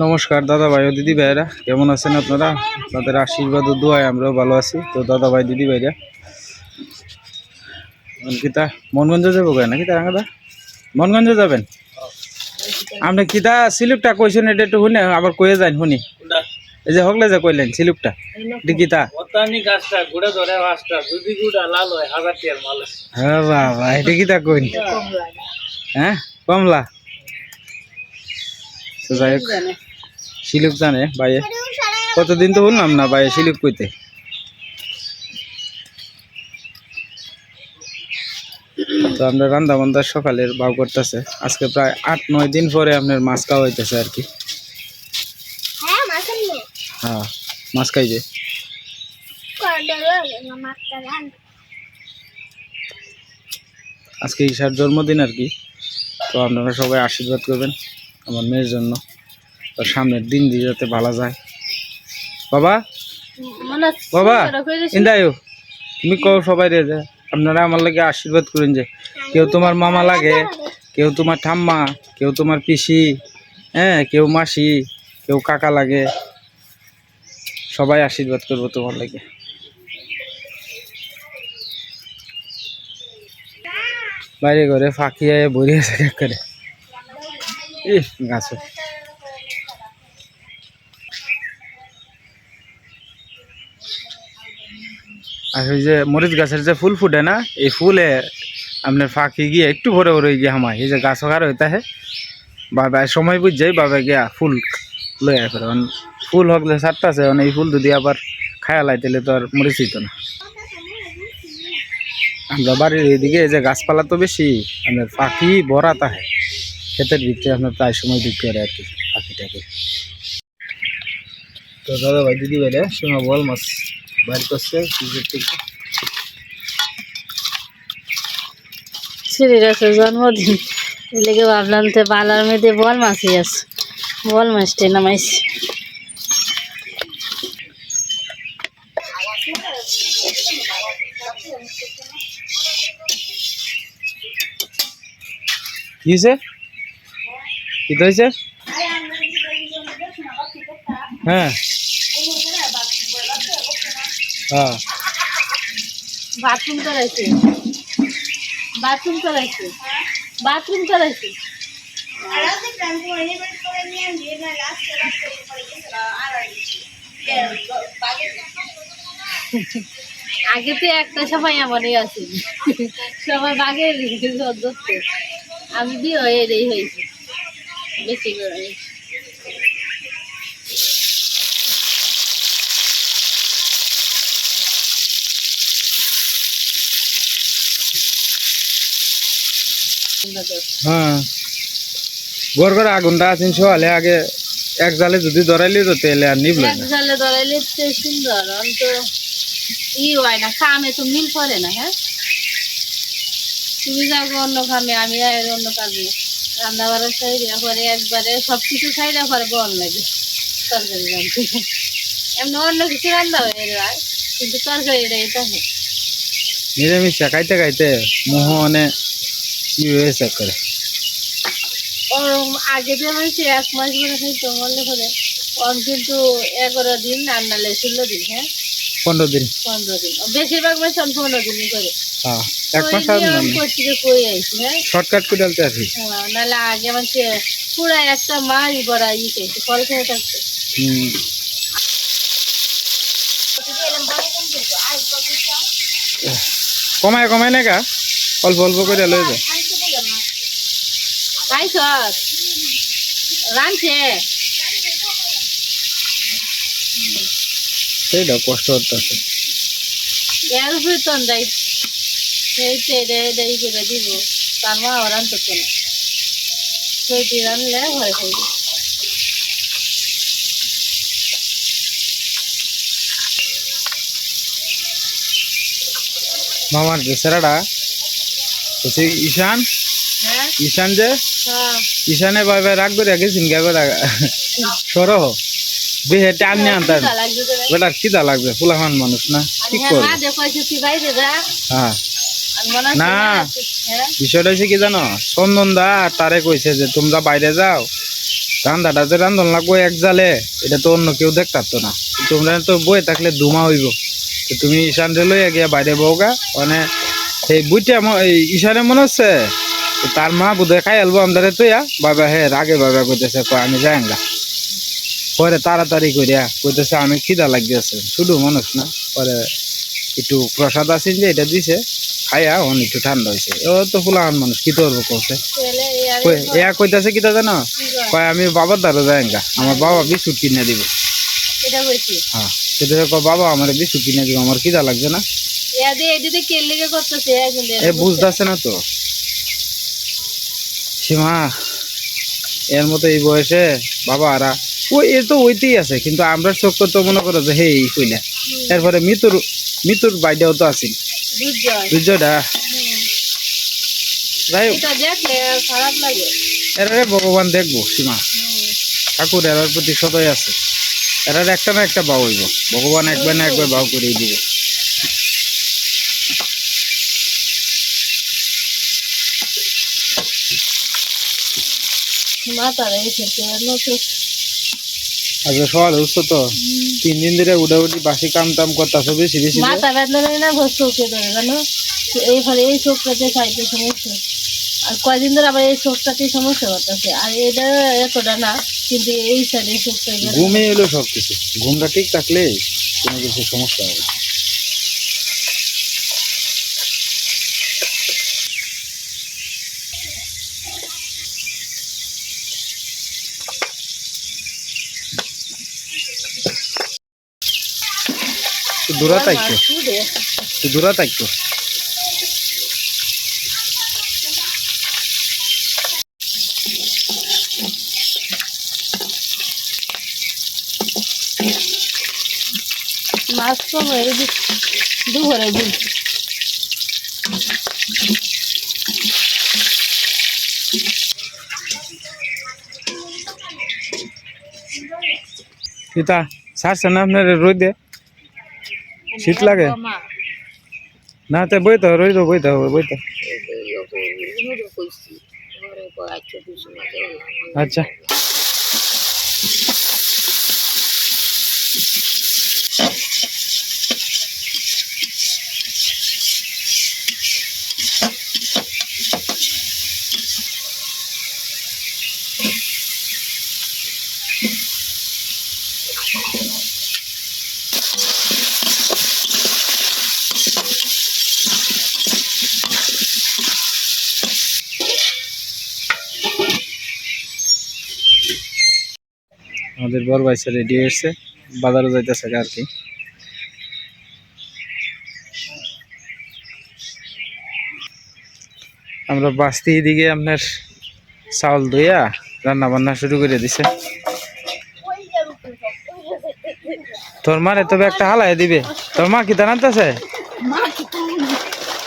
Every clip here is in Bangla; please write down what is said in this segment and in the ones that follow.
নমস্কার দাদা ভাই ও দিদি ভাইরা কেমন আছেন আপনারা? তাদের আশীর্বাদ ও দোয়ায় আমরাও ভালো আছি। তো দাদা ভাই দিদি ভাইরা কিতা মনগঞ্জে যাব কেন নাকি তারা দা মনগঞ্জে যাবেন? আপনি কিতা সিলুকটা কইছেন এটা একটু শুনে আবার কয়ে যান শুনি। এই যে হকলে যে কইলেন সিলুকটা এটা কিতা? ওতানি গাছটা ঘুরে ধরে গাছটা যদি গুড়া লাল হয় হাজার টিয়ার মাল আছে হ্যাঁ বাবা এটা কিতা কইন? হ্যাঁ কমলা। হোক। শিলুক জানে ভাইয়ে কতদিন তো বললাম না ভাইয়ে শিলুক কইতে। তো আমরা রান্না বান্ধার সকালের ভাব করতেছে। আজকে প্রায় আট নয় দিন পরে আপনার মাছ খাওয়া হইতেছে আর কি। হ্যাঁ হ্যাঁ মাছ খাইছে আজকে ঈশার জন্মদিন আর কি। তো আপনারা সবাই আশীর্বাদ করবেন আমার মেয়ের জন্য। তো সামনের দিন দিয়ে যাতে ভালো যায়। বাবা? বাবা ইন্দায়ু তুমি কও সবাই রে যে আপনারা আমার লাগে আশীর্বাদ করেন যে কেউ তোমার মামা লাগে কেউ তোমার ঠাম্মা কেউ তোমার পিসি হ্যাঁ কেউ মাসি কেউ কাকা লাগে। সবাই আশীর্বাদ করব তোমার লাগে। বাইরে ঘরে ফাঁকি আয় বড়ি আছে এক করে। ইহ গাছে। আর ওই যে মরিচ গাছের যে ফুল ফুটে না, এই ফুলে আপনার ফাঁকি গিয়ে একটু ভরে ভরে গিয়ে হামায়। এই যে গাছ ওখার হইতে বাবা সময় বুঝ যাই বাবা গিয়া ফুল লই অন ফুল হকলে সাতটা আছে, অন এই ফুল যদি আবার খায়া লাই, তাহলে তো আর মরিচ হইতো না। আমরা বাড়ির এইদিকে এই যে গাছপালা তো বেশি, আপনার পাখি ভরা তাহে ক্ষেতের ভিতরে আপনার প্রায় সময় বিক্রি করে আর কি পাখিটাকে তো দাদা ভাই, দিদি ভাই সোনা বল মাছ বাইর করছে ফ্রিজের থেকে। শরীর আছে জন্মদিন। এই লেগে ভাবলাম তো বালার মধ্যে বল মাছই আছে বল মাছটা নামাইছি কি হয়েছে? কি হয়েছে? হ্যাঁ। হ্যাঁ। বাথরুম বাথরুম বাথরুম আগে তো একটা সবাই আমারই আছে। সবাই বাঘের আমি দিয়ে এই হয়েছে। বেশি করে হ্যাঁ। গোর করে আগুনটা আছেন সকালে আগে এক জালে যদি ধরাইলি তো তেলে আর নিবলে এক জালে ধরাইলে তো সুন্দর ই হয় না খামে তো মিল করে না হ্যাঁ? তুমি গো অন্য খামে আমি অন্য কাজে। রান্না বাড়া সাইডে পরে একবারে সব কিছু সাইডে পরে বল লাগে তরকারি এমনি অন্য কিছু রান্না হয়ে যায় কিন্তু তরকারিটা এটা নিরামিষ খাইতে খাইতে মোহনে করে। আগে হয়েছে এক মাস করে খাইতো মনে করে ওর কিন্তু এগারো দিন রান্নালে ষোলো দিন হ্যাঁ? পনেরো দিন। পনেরো দিন। বেশিরভাগ মাস আমি পনেরো দিনই করে। হ্যাঁ এক মাস আর নিয়ম করছি যে কই আইছি হ্যাঁ? শর্টকাট করে ডালতে আসি। হ্যাঁ, নাহলে আগে পুরো একটা মাস বড় ই খেয়েছে ফল খেয়ে থাকতো হুম। কমায় কমায় না গা? অল্প অল্প করে লয়ে যায় খাইছ রাঁধছে সেইটা কষ্ট আছে এর বেতন দেয় সেইতে দেয় দেয় করে দিব। তার মা ওর আনতে না সেইটি রানলে ঘরে খাইবে মামার বেচারাটা হচ্ছে ঈশান। হ্যাঁ? ঈশান যে হ্যাঁ ঈশানে বাই বাই রাগ করে গেছেন গা টান নিয়ে আনতাম ভাই। বেটা খিদা লাগবে ফুলামান মানুষ না কি হ্যাঁ। করব না। হ্যাঁ? বিষয়টা হচ্ছে কি জানো? চন্দন দা তারে কইছে যে তোমরা বাইরে যাও। রান্দাটা যে রান্ধন লাগবো এক জালে এটা তো অন্য কেউ দেখতে পারতো না। তোমরা তো বয়ে থাকলে ধুমা হইব। তুমি ঈশানরে লইয়া গিয়া বাইরে বউগা। মানে এই বুইটা এই ঈশানে মনে হচ্ছে তার মা বোধহয় খাই আলবো আমাদের তো ইয়া বাবা হে রাগে বাবা কইতেছে আমি যাই গা পরে তাড়াতাড়ি করিয়া কইতেছে আমি খিদা লাগিয়েছে শুধু মানুষ না পরে একটু প্রসাদ আছে যে এটা দিছে খাইয়া অন একটু ঠান্ডা হয়েছে ও তো ফুলাহান মানুষ কি করব কছে এয়া কইতাছে কিতা জানো? কয়? আমি বাবার দ্বারা যাই গা আমার বাবা বিস্কুট কিনে দিব। হ্যাঁ সেটা কয় বাবা আমার বিস্কুট কিনে দিব আমার খিদা লাগছে না। এ বুঝতেছে না তো। সীমা এর মতো এই বয়সে বাবা আরা ওই এ তো ওইতেই আছে কিন্তু আমরা চোখ তো মনে করো যে হে এই কইলা। এরপরে মৃত্যুর মৃত্যুর বাইডেও তো আছিল বুঝছোটা যাই এরারে ভগবান দেখব সীমা। ঠাকুর এরার প্রতি সদয় আছে। এরার একটা না একটা বাউ হইব। ভগবান একবার না একবার বাউ করিয়ে দিবে। মাথা রয়েছে নতুন আচ্ছা সকালে উঠছো তো? তিন দিন ধরে বাসি কাম টাম করতেছো বেশি বেশি যে? মাথা নেই না চোখে ধরে জানো? এই ফলে এই চোখটাতে সমস্যা। আর কয়দিন ধরে আবার এই চোখটাতে সমস্যা করতেছে। আর এটা এতটা না কিন্তু এই সাইডে চোখটা ঘুমে এলো সব কিছু ঘুমটা ঠিক থাকলে কোনো কিছু সমস্যা হবে দূরে একটু দূরে থাকতো মাছ কম এই দুপুরে দিন। কিতা সারছে না আপনার রোদে? শীত লাগে না তো বইতে হবে রোদ বইতে হবে বইতে আচ্ছা আমাদের বড় ভাই ছেলে রেডি হয়েছে বাজারে যাইতেছে আর কি। আমরা বাস্তি দিকে আপনার চাউল ধুইয়া রান্না বান্না শুরু করে দিছে। তোর মারে তবে একটা হালাই দিবে। তোর মা কি জানাতেছে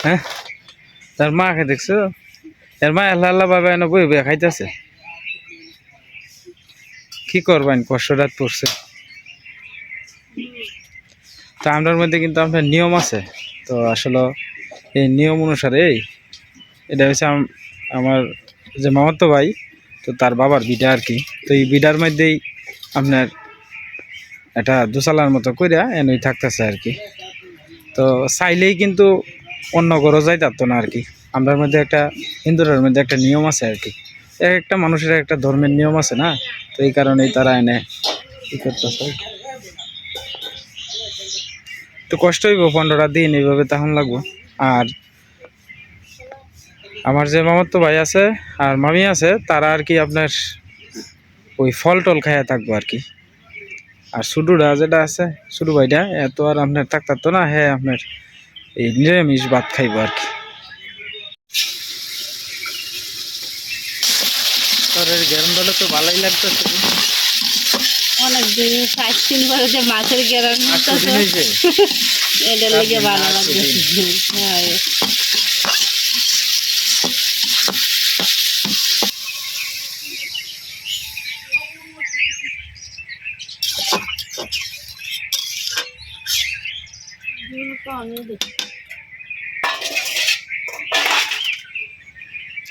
হ্যাঁ? তোর মাকে দেখছ? এর মা আল্লাহ আল্লাহ বাবা এনে বই বই খাইতেছে। কি করবেন? কষ্টটা পড়ছে। তো আমরার মধ্যে কিন্তু আপনার নিয়ম আছে। তো আসলে এই নিয়ম অনুসারে এই, এটা হচ্ছে আমার যে মামাতো ভাই, তো তার বাবার বিটা আর কি। তো এই বিটার মধ্যেই আপনার এটা দুসালার মতো কইরা এনেই থাকতেছে আর কি। তো চাইলেই কিন্তু অন্য ঘরও যাই থাকতো না আর কি। আমরার মধ্যে একটা হিন্দুদের মধ্যে একটা নিয়ম আছে আর কি। এক একটা মানুষের একটা ধর্মের নিয়ম আছে না? তো এই কারণেই তারা এনে কি করতেছে। তো কষ্ট হইব, পনেরোটা দিন এইভাবে তখন লাগবো। আর আমার যে মামার তো ভাই আছে আর মামি আছে, তারা আর কি আপনার ওই ফল টল খাইয়া থাকব আর কি। আর সুডুরা যেটা আছে, সুডু ভাইটা, এত আর আপনার থাকতো না হ্যাঁ আপনার এই নিরামিষ ভাত খাইবো আর কি। তোর গেরমটা তো ভালোই লাগতেছে। অনেক দিন পাঁচ দিন পরে যে মাছের লেগে ভালো হ্যাঁ।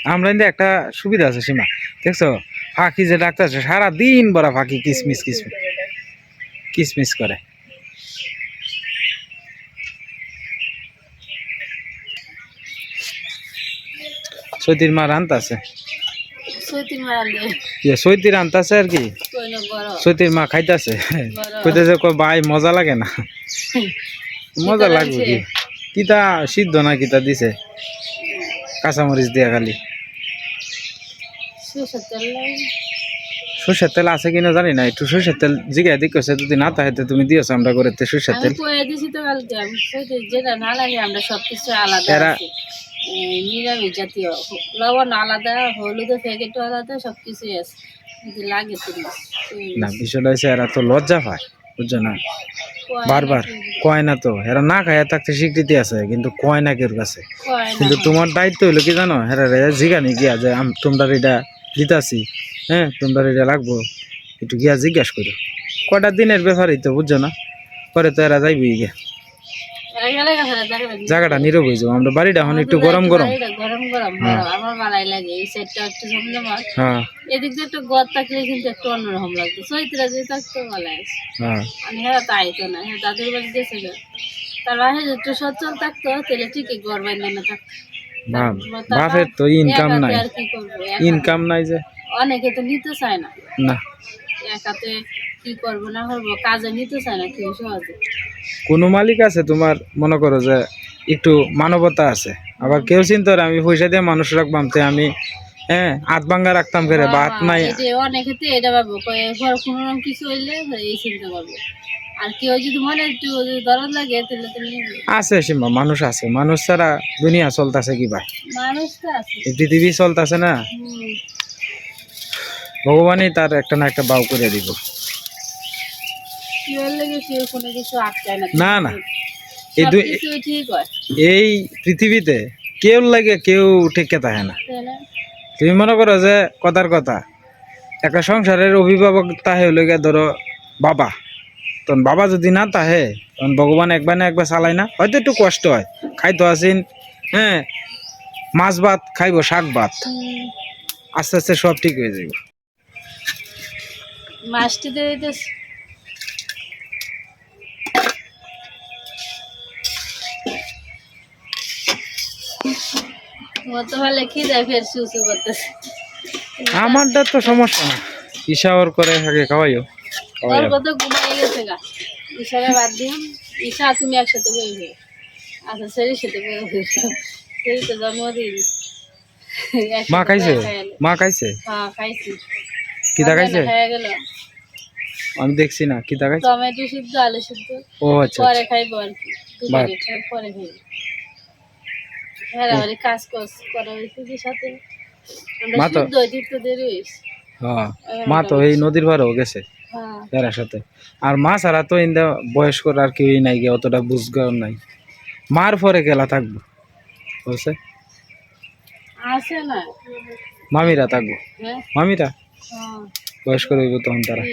আমরা কিন্তু একটা সুবিধা আছে সীমা। দেখছ? ফাঁকি যে ডাক্তার আছে সারা দিন বড় ফাঁকি কিসমিস কিসমিস। কিসমিস করে। সৈতির মা রান্তাছে সৈতি রান্তাছে আর কি। সৈতির মা খাইতাছে। কইতেছে ভাই মজা লাগে না? মজা লাগবে কি? কিতা সিদ্ধ না কিতা দিছে? কাঁচামরিচ দিয়া খালি। সরষের তেল আছে কিনা জানি না একটু সরষের তেল জিগাই দিকেছে যদি না থাকে তুমি দিয়েছ আমরা করে সরষের তেল। আলাদা এরা- নিরামিষ জাতীয় লবণ আলাদা হলুদের প্যাকেটও আলাদা সবকিছুই আছে। লাগে না। বিষয়টা এরা তো লজ্জা পায় বুঝছ না? বারবার কয় না তো এরা না খায় থাকতে স্বীকৃতি আছে কিন্তু কয় না কেউ কাছে। কিন্তু তোমার দায়িত্ব হইল কি জানো? হ্যাঁ রে জিগানি গিয়া যে তোমরা এটা দিতাছি হ্যাঁ তোমরা এটা লাগবো একটু গিয়া জিজ্ঞাস করো। কটা দিনের ব্যাপারই তো বুঝছ না? পরে তো এরা যাইবি গিয়া। জায়গাটা নীরব হয়ে যাব আমরা বাড়িটা এখন একটু গরম গরম। গরম গরম হ্যাঁ। একটু হ্যাঁ। হ্যাঁ। তার একটু সচ্ছল থাকতো তাহলে ঠিকই বাইন্দা না থাকতো। বাপ বাপের তো ইনকাম নাই। করব ইনকাম নাই যে। অনেকে তো নিতে চায় না। না। একাতে কি করব না করব কাজে নিতে চায় না কেউ সহজে। কোনো মালিক আছে তোমার মনে করো যে একটু মানবতা আছে। আবার কেউ চিন্তা করে আমি পয়সা দিয়ে মানুষ রাখবাম তে আমি হ্যাঁ হাত ভাঙ্গা রাখতাম ফেরে ভাত নাই। অনেকে তো এটা কোনো কিছু হইলে এই চিন্তা পাবো আর কেউ যদি মনে একটু দরদ লাগে তাহলে তুমি আছে সীমা মানুষ আছে। মানুষ ছাড়া দুনিয়া চলতেছে কি ভাই? মানুষ তো আছে। পৃথিবী চলতেছে না। ভগবানই তার একটা না একটা বাউ করে দিব। লাগে না। না। এই এই পৃথিবীতে কেউ লাগে কেউ টেকে থাকে না? তুমি মনে করো যে কথার কথা একটা সংসারের অভিভাবক তাহে গিয়ে ধরো বাবা। তখন বাবা যদি না তাহে তখন ভগবান একবার না একবার চালায় না। হয়তো একটু কষ্ট হয়। খাইতো আসিন হ্যাঁ মাছ ভাত খাইবো শাক ভাত। আস্তে আস্তে সব ঠিক হয়ে যাবে মাছটি দিয়ে আমারটা তো সমস্যা না। ইশাওয়ার করে আগে খাওয়াইও। ওর ঘুমাই গেছে গা? ঈশাকে বাদ দিও। ঈশা তুমি একসাথে বই হয়ে আচ্ছা সেরি সাথে বই সেরি তো জন্মদিন। মা খাইছে? মা খাইছে? হ্যাঁ খাইছি। কিতা খাইছে? খাইয়া গেল। আমি দেখছি না খাইছে? টমেটো সিদ্ধ আলু সিদ্ধ। ও আচ্ছা পরে কি। দুপুরে খাই পরে খাইবো হ্যাঁ কাজ করা কি সাথে? আমরা দেরি হ্যাঁ। মা তো এই নদীর পাড়েও গেছে। এর সাথে। আর মা ছাড়া তো ইন্দা বয়স্ক আর কেউই নাই গিয়ে অতটা বুঝগাও নাই। মার পরে গেলা থাকব না? মামিরা থাকব। হ্যাঁ। মামিরা? হ্যাঁ। বয়স্ক রইব তখন তারা।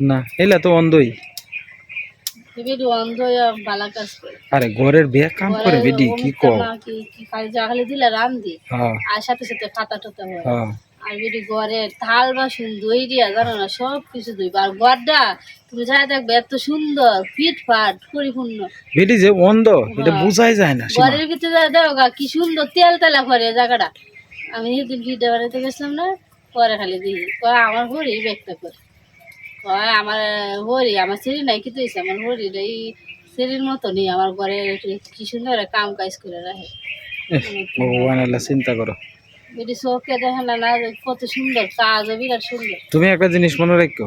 না। এলা তো অন্ধই। আরে ঘরের বিয়ে কাম করে বেডি কি কো না কি কি খালি যা দিলে রান্ধি হ্যাঁ। আর সাথে সাথে ফাটা টাতা হয়। হ্যাঁ। আর বেডি ঘরে থাল বাসন দই দিয়া জানো না সব কিছু দই। আর ঘরটা তুমি যাই দেখবে এত সুন্দর ফিট ফাট পরিপূর্ণ। বেডি যে অন্ধ এটা হ্যাঁ। বুঝাই যায় না। ঘরের ভিতরে যা দেখো কি সুন্দর তেল তেলা করে জায়গাটা। আমি সেদিন ভিডিও বানাতে গেছিলাম না পরে খালি দিই কয় আমার হরি ব্যক্ত করে। কয় আমার হরি আমার সিঁড়ি নাই কি তুইছে আমার হরি এই সিঁড়ির মতো নেই। আমার ঘরে কি সুন্দর কাম কাজ করে রাখে। ভগবান আল্লাহ চিন্তা করো। তুমি একটা জিনিস মনে রাখো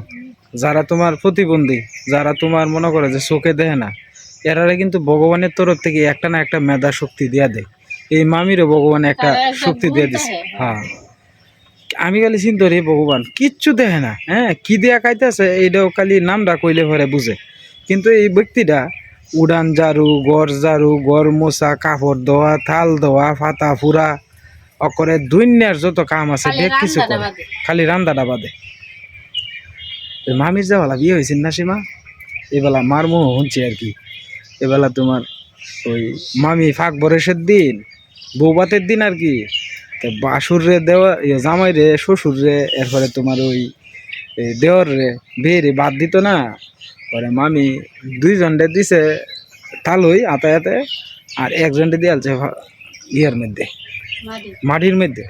যারা তোমার প্রতিবন্ধী যারা তোমার মনে করে যে চোখে দেখে না এরারে কিন্তু ভগবানের তরফ থেকে একটা না একটা মেধা শক্তি দিয়া দেয়। এই মামিরও ভগবান একটা শক্তি দিয়ে দিছে। হ্যাঁ। আমি খালি চিন্তা রে ভগবান কিচ্ছু দেখে না হ্যাঁ? কি দেয়া খাইতেছে এইটাও খালি নামটা কইলে পরে বুঝে। কিন্তু এই ব্যক্তিটা উড়ান ঝাড়ু গড় ঝাড়ু গড় মোছা কাপড় ধোয়া থাল ধোয়া ফাতা ফুরা অকরে দুনিয়ার যত কাম আছে বেগ কিছু করে। খালি রান্দাটা বাদে। মামির যাওয়ালা বিয়ে হয়েছিল না সীমা? এবেলা মার মুহ শুনছি আর কি। এবেলা তোমার ওই মামি ফাঁক বরেশের দিন বৌবাতের দিন আর কি। তো বাসুর রে দেওয়া ইয়ে জামাই রে শ্বশুর রে এরপরে তোমার ওই এ, দেওর রে বিয়ে রে বাদ দিত না। পরে মামি দুইজন রে দিছে তালুই আতায়াতে আর একজনটা দিয়ে আলছে ইয়ের মধ্যে। মাটির মধ্যে?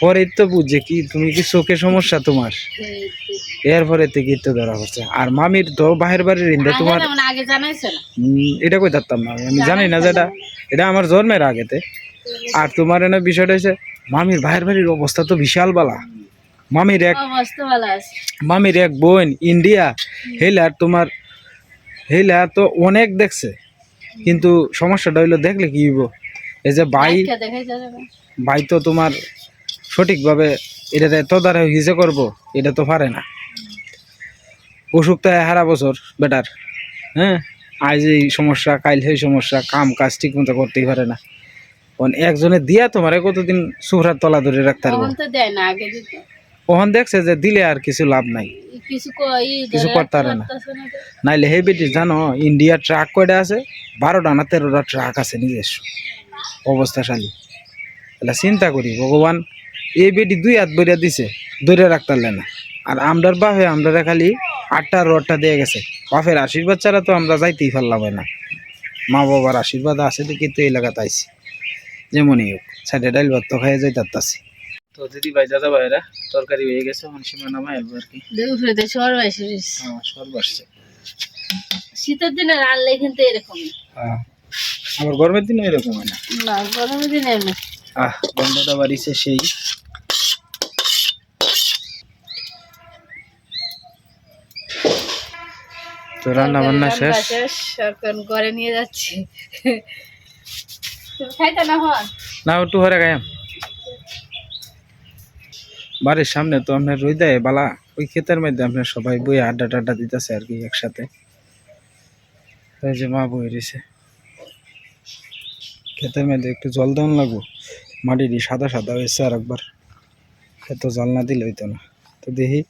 পরে তো বুঝছে কি তুমি কি চোখে সমস্যা তোমার? এরপরে থেকে তো ধরা হচ্ছে আর মামির তো বাহির বাড়ির ইন্দা তোমার এটা কই থাকতাম না আমি। জানি না যেটা। এটা আমার জন্মের আগেতে। আর তোমার এনে বিষয়টা হচ্ছে মামির ভাইয়ের বাড়ির অবস্থা তো বিশাল বালা। মামির এক মামির এক বোন ইন্ডিয়া। হেলার তোমার হেলা তো অনেক দেখছে। কিন্তু সমস্যাটা হইল দেখলে কি হইব? এই যে না। ভাই তো তোমার সঠিকভাবে এটাতে তদারে হিসে করব এটা তো পারে না। অসুখ তো হারা বছর বেটার। হ্যাঁ? আজ এই সমস্যা কাল সেই সমস্যা কাম কাজ ঠিক মতো করতেই পারে না। একজনে দিয়া তোমার কতদিন সুহরার তলা ধরে রাখতে পারব? ওখান দেখছে যে দিলে আর কিছু লাভ নাই। কিছু করতে পারে না। নাইলে হে বেটি জানো ইন্ডিয়ার ট্রাক কয়টা আছে? বারোটা না তেরোটা ট্রাক আছে নিজস্ব। অবস্থাশালী তাহলে চিন্তা করি ভগবান এই বেটি দুই হাত বইরা দিছে ধরে রাখতারলে না। আর আমরার বাপে আমরা খালি আটটা রডটা দিয়ে গেছে। বাপের আশীর্বাদ ছাড়া তো আমরা যাইতেই পারলাম না। মা বাবার আশীর্বাদ আছে দেখি তো এলাকাতে আইছি। যেমনই হোক সাইডে ডাইল ভাত তো খাইয়ে যাই তাত্তাছি তো দিদি ভাই দাদা ভাইরা তরকারি হয়ে গেছে মানুষের নামাই আলবো আর কি। শহর বাইসে রয়েছে। হ্যাঁ আসছে শীতের দিনে রানলে কিন্তু এরকম হ্যাঁ। আমার গরমের দিনে এরকম হয় না। না গরমের দিনে আহ গন্ধটা বাড়িছে সেই। তো রান্না বান্না শেষ? সরকার ঘরে নিয়ে যাচ্ছি। না একটু হরে গায়াম বাড়ির সামনে তো আপনার রই দেয় বালা। ওই ক্ষেতের মধ্যে আপনার সবাই বই আড্ডা টাড্ডা দিতেছে আর কি একসাথে। যে মা বই রয়েছে। ক্ষেতের মধ্যে একটু জল দেওয়ান লাগবো। মাটিটি সাদা সাদা হয়েছে আর একবার এত জল না দিলে হইতো না। তো দেখি,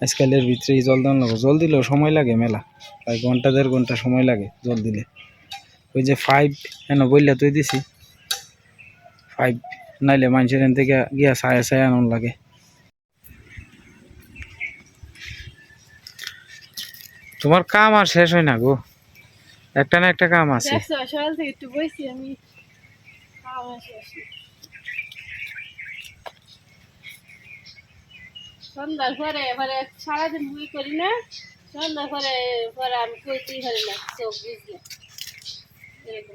আজকালের ভিতরে জল দেওয়ান লাগবো। জল দিলেও সময় লাগে মেলা। প্রায় ঘণ্টা, দেড় ঘণ্টা সময় লাগে জল দিলে। ওই যে ফাইভ হেন বললে তুই দিছি। ফাইভ নাইলে মানুষের এন থেকে গিয়া ছায়া ছায়া আনন লাগে। তোমার কাম আর শেষ হয় না গো। একটা না একটা কাম আছে। দেখছ, সকাল থেকে একটু বইছি আমি সন্ধ্যার পরে পরে সারাদিন বই করি না সন্ধ্যার পরে পরে আমি কইতেই পারি না চোখ বুঝলে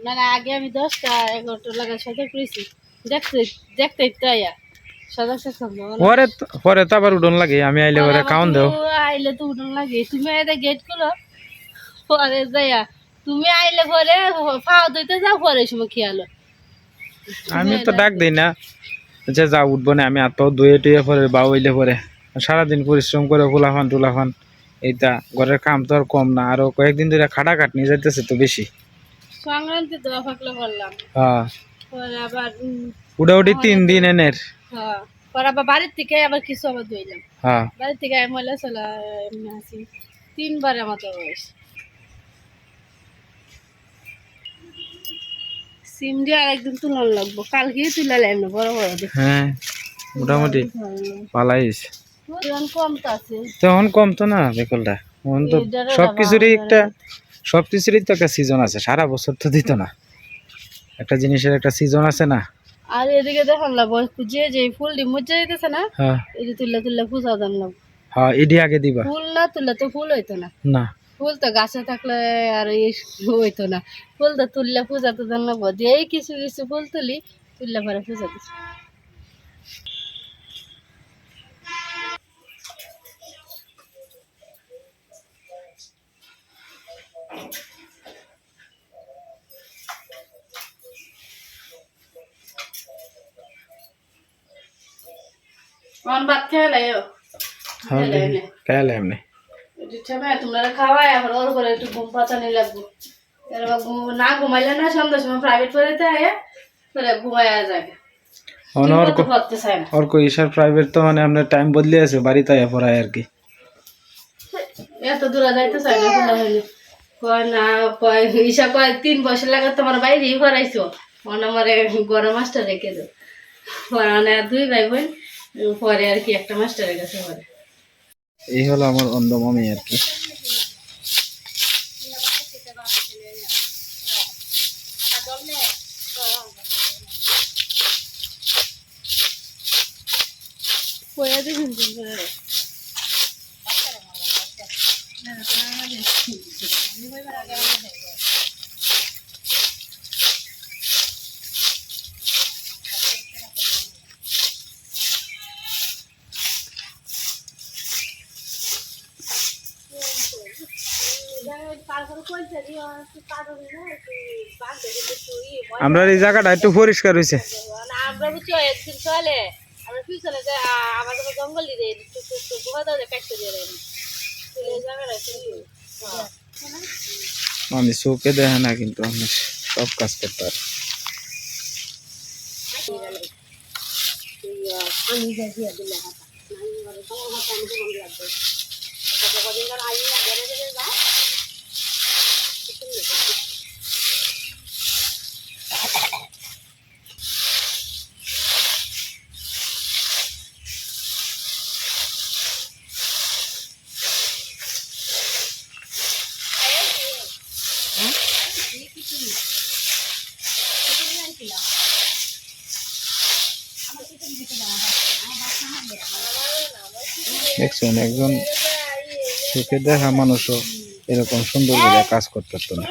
না না, আগে আমি দশটা এগারোটা লাগা সজাগ করেছি দেখতে। পরে পরে তো আবার উঠন লাগে আমি আইলে পরে দেও। তো আইলে তো উঠন লাগে তুমি গেট খুলো পরে যাইয়া তুমি আইলে পরে ফাও দিতে যাও পরে সময় খেয়ালো। আমি তো ডাক দিই না যে যা উঠবো না আমি আর তো দুয়ে টুয়ে পরে বা হইলে পরে। সারাদিন পরিশ্রম করে ফুলাফান টুলাফান এইটা ঘরের কাম তো আর কম না আরও কয়েকদিন ধরে খাটা খাটনি যাইতেছে তো বেশি। সংক্রান্তি দোয়া ফাকলে করলাম। হ্যাঁ। পরে আবার উঠাউঠি তিন দিন এনের। হ্যাঁ। পরে আবার বাড়ির থেকে আবার কিছু আবার ধুইলাম। হ্যাঁ। বাড়ির থেকে আমি ময়লা চলা এমনি আসি। তিনবার মতো বয়স সিম দিয়ে আরেকদিন তুলন লাগবো। কালকে এমনি বড় বড় হ্যাঁ মোটামুটি পালাই হয়েছে পরিমাণ কম তো আছে। তখন কম তো না বেকলটা এখন তো সব কিছুরই একটা সব কিছুরই তো একটা সিজন আছে সারা বছর তো দিত না। একটা জিনিসের একটা সিজন আছে না। আর এদিকে দেখান যে যে ফুলটি মজা যেতেছে না হ্যাঁ। এটি তুললে তুললে পূজা লাগবো। হ্যাঁ এডি আগে দিবা। ফুল না তুললে তো ফুল হইতো না। না। ফুল তো গাছে থাকলে আর এই হইতো না ফুল তো তুললে পূজা তো দাম লাগবো দিয়েই কিছু কিছু ফুল তুলি তুললে পরে পূজা দিচ্ছি আমার ভাত খেয়ে লাইও হ্যাঁ খেলে এনে। খেয়ালে এমনি ছেমে তোমরা ওর করে একটু ঘুম লাগবো। না ঘুমাইলে না সন্ধ্যার সময় প্রাইভেট পড়াতে আয় যায় ঈশার প্রাইভেট তো মানে আপনার টাইম বদলে আছে বাড়িতে আয়া পড়ায় আর কি। এত দূরে যাইতে চায় না খোলা হইলে। কয় না কয় ঈশা কয় তিন বছর লাগে তোমার বাইরেই করাইছো মনে আমার গরম মাছটা রেখে দুই ভাই বোন পরে আর কি একটা মাস্টারের কাছে পরে এই হলো আমার অন্ধ মামি আর কি। পরে দেখুন করে আমরা এই জায়গাটা একটু পরিষ্কার হয়েছে। আমরা বুঝছ একদিন চলে আমরা পিছনে যে আ- আমাদের জঙ্গল দিয়ে দেয় একটু একটু একটু গুহা দাও কাটতে দিয়ে দেয় এই জায়গাটা একটু আমি চোখে দেখে না, কিন্তু আমি সব কাজ করতে পারি। দেখছেন, একজন চোখে দেখা মানুষও এরকম সুন্দর করে কাজ করতে পারতো না।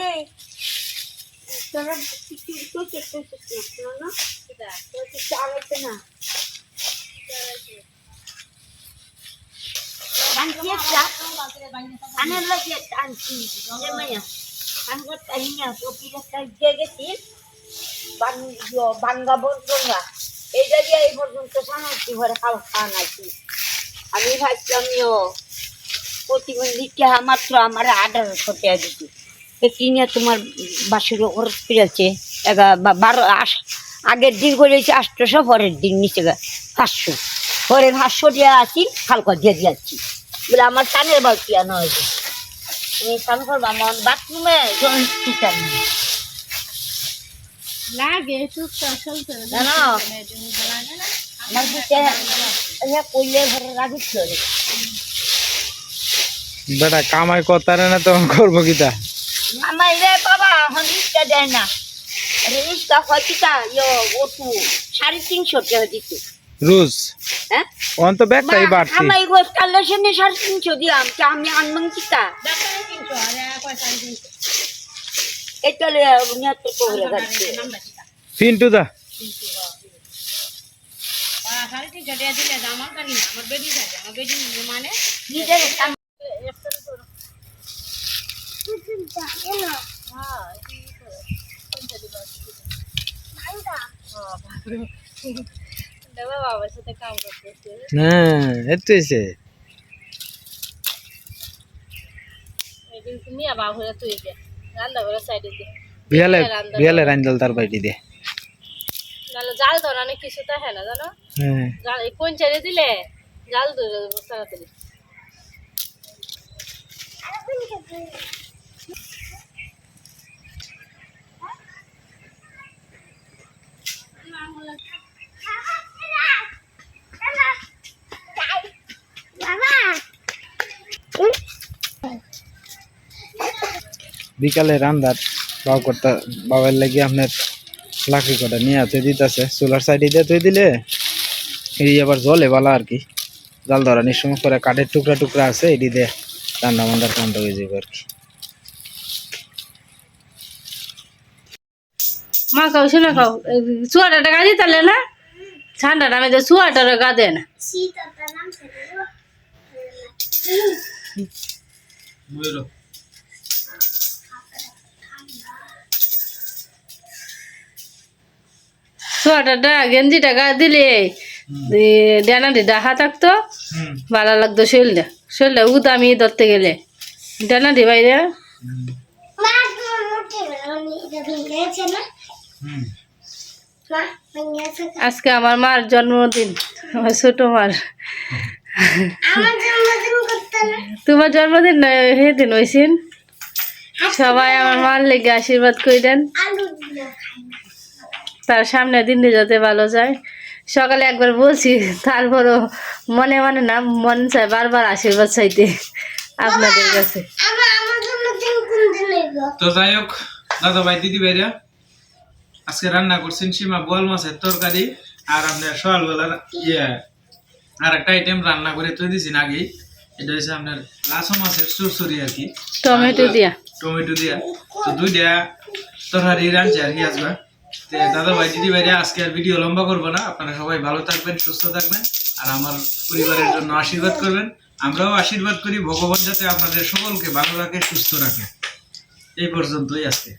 গেছি বাঙ্গা বলবা এইটা দিয়ে এই পর্যন্ত খাওয়া খাওয়া নাকি আমি ভাবছিলাম ইয়ো প্রতিবন্ধী কে মাত্র আমার আঠারোশো টাকা একটি নিয়ে তোমার বাসুর খরচ পেরেছে? বারো আস আগের দিন করেছি আটশোশো পরের দিন নিচে পাঁচশো। পরে পাঁচশো টাকা আছি হালকা দিয়ে দিয়েছি বলে আমার কানের বালতি আনা হয়েছে? তুমি স্নান করব আমার বাথরুমে জল নেই লাগে টুকটাক বেটা কামাই করতারে না তখন করব কিতা? রে বাবা এখন রিক্সা দেয় না। রিক্সা হয় কিতা? ইয়ো ওটু সাড়ে তিনশো টাকা দিতে। রুজ? হ্যাঁ? অন তো ব্যাগটাই বাড়তি। আমার গোস কালের সামনে সাড়ে তিনশো দিলাম তা আমি আনবাং কিতা? এটা নিয়ে তো করে যাচ্ছে। পিন্টু দা। দেবা বাবার সাথে কাম করতেছে হ্যাঁ এতো এসে এদিন তুমি আবার ঘুরে তুই দে রান্না করে সাইডে দে বিয়ালে বিয়ালে রাঞ্জল তার বাইটি দে। নাহলে জাল ধরা অনেক কিছু তো হ্যাঁ না জানো? হ্যাঁ। জাল কোন ছেড়ে দিলে? জাল ধরে দেবো তাড়াতাড়ি। বিকালে রান্দার বাউ করতে বাবার লাগি আপনার লাকড়ি কটা নিয়ে হাতে দিতেছে। সোলার সাইডে দিয়ে তুই দিলে এই আবার জলে বালা আর কি। জাল ধরানির সময় করে কাঠের টুকরা টুকরা আছে এটি দিয়ে রান্না বান্দার কামটা হয়ে যাবে আর কি। মা খাও শুনে খাও চুয়াটাটা গাড়ি তাহলে না? ঠান্ডাটা আমি তো চুয়াটার গা দেয় না। চুয়াটাটা গেঞ্জিটা গা দিলে ডানা ডাহা থাকতো। ভালো লাগতো শরীরটা। শরীরটা উদামি ধরতে গেলে। ডানা দি বাইরে আজকে আমার মার জন্মদিন। আমার ছোট মার। তোমার জন্মদিন নয় সেদিন হয়েছিল সবাই আমার মার লেগে আশীর্বাদ করে দেন তার সামনে দিন যাতে ভালো যায়। সকালে একবার বলছি তারপরও মনে মনে না মন চায় বারবার আশীর্বাদ চাইতে আপনাদের কাছে। তো যাই হোক দাদা ভাই দিদি ভাইরা আজকে রান্না করছেন সীমা বোয়াল মাছের তরকারি আর আপনার সকালবেলা ইয়ে আর একটা আইটেম রান্না করে তৈরি দিয়েছেন আগেই এটা হচ্ছে আপনার লাসো মাছের চুরচুরি আর কি। টমেটো দিয়া। টমেটো দিয়া। তো দুইটা তরকারি রাঁধছে আর কি আসবে দাদা ভাই দিদি ভাইরা আজকে আর ভিডিও লম্বা করব না। আপনারা সবাই ভালো থাকবেন, সুস্থ থাকবেন আর আমার পরিবারের জন্য আশীর্বাদ করবেন। আমরাও আশীর্বাদ করি, ভগবান যাতে আপনাদের সকলকে ভালো রাখে সুস্থ রাখে। এই পর্যন্তই আজকে।